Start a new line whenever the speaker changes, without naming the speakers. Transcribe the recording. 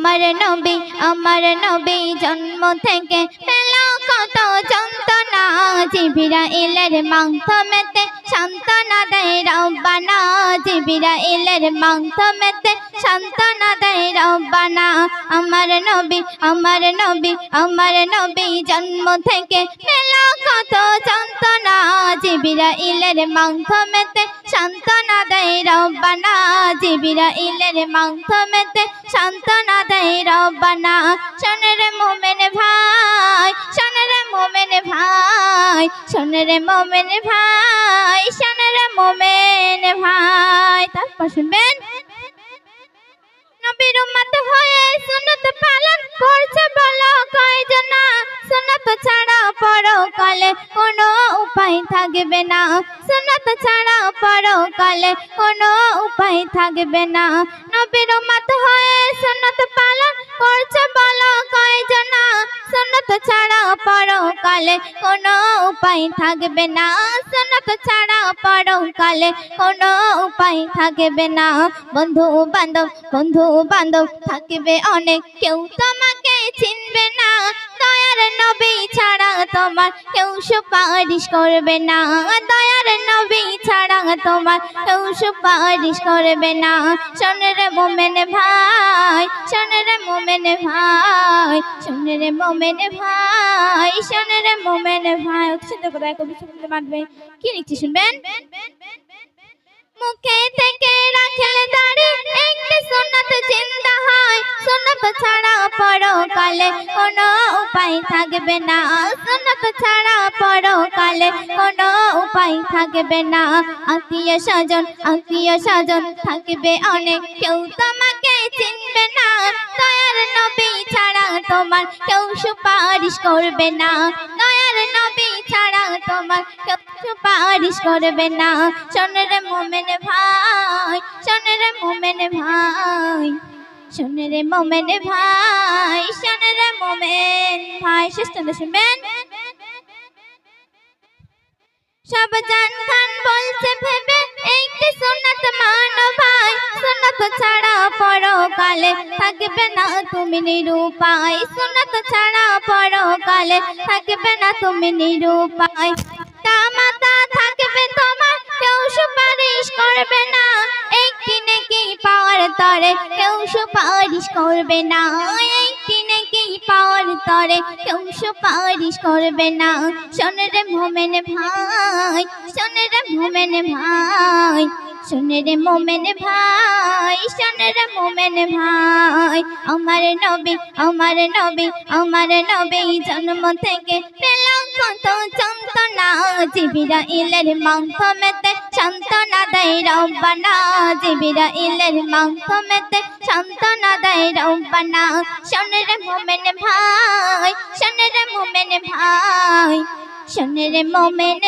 আমার নবী আমার নবী জন্ম থেকে পেল কত যন্ত্রণা। জিবিরা এলের মাংসমেতে সান্ত্বনা দেয় রব্বানা। জিবিরা এলের মাংসমেতে সান্ত্বনা দেয় রব্বানা। আমার নবী আমার নবী আমার নবী জন্ম থেকে পেল কত যন্ত্রণা। জিবিরা ইলের মাংসমেতে সান্ত্বনা দেয় রব্বানা। জিবিরা ইলের মাংসমেতে সান্ত্বনা দেয় রব্বানা। শোনের মোমেন ভাই শোনের মোমেন ভাই শোনের মোমেন ভাই শোনের মোমেন ভাই। তারপর শুনবেন, নবীর উম্মত হয়ে সুন্নত উপায় থাকবে না। সুন্নত ছাড়া পরকালে কোনো উপায় থাকবে না। নবীর উম্মত হয়ে সুন্নত পালন করছে বলো কয়জন? সুন্নত ছাড়া পরকালে কোনো উপায় থাকবে না। সুন্নত ছাড়া পরকালে কোনো উপায় থাকবে না। বন্ধু বান্ধব বন্ধু বান্ধব, থাকবে অনেক। কেউ তোমাকে চিনবে না। দয়ার নবী তোমার কেউ সুপারিশ করবে না। দয়ার নবী ছাড়া তোমার কেউ সুপারিশ করবে না। শোনের মোমেন ভাই শোনের মোমেন ভাই শোনের মোমেন ভাই শোনের মোমেন ভাই। অত সুন্দর কথা কবি শুনতে মানবে কি লিখছি শুনবেন? সুন্নত ছাড়া পরকালে কোনো উপায় থাকবে না সুন্নত ছাড়া পরকালে কোনো উপায় থাকবে না আত্মীয় স্বজন আত্মীয় স্বজন থাকবে অনেক কেউ তোমাকে চিনবে না দয়ার নবী ছাড়া তোমার কেউ সুপারিশ করবে না দয়ার নবী ছাড়া তোমার কেউ সুপারিশ করবে না শোনের মোমেন ভাই শোনের মোমেন ভাই শোনের মোমেন ভাই শোনের মোমেন ভাই চন্দ্র শুনবেন সব জান খান বলছে ভেবে, একটি সুন্নত মানো ভাই সুন্নত ছাড়া পরকালে থাকবে না তুমি নিরূপায়। সুন্নত ছাড়া পরকালে থাকবে না তুমি নিরূপায়। সুপারিশ করবে না। একটি নাকি পাওয়ার তরে? কেউ সুপারিশ করবে না। শোনের মোমেন ভাই শোনের মোমেন ভাই শোনের মোমেন ভাই শোনের মোমেন ভাই। আমার নবী আমার নবী আমার নবী জন্ম থেকে পেলাম কত যন্ত্রণা জিবিরা ইলের মাংস মেতে সান্ত্বনা দেয় রব্বানা, জিবিরা ইলের মাংস মেতে সান্ত্বনা দেয় রব্বানা। শোনের মোমেন ভাই, শোনের মোমেন ভাই, শোনের মোমেন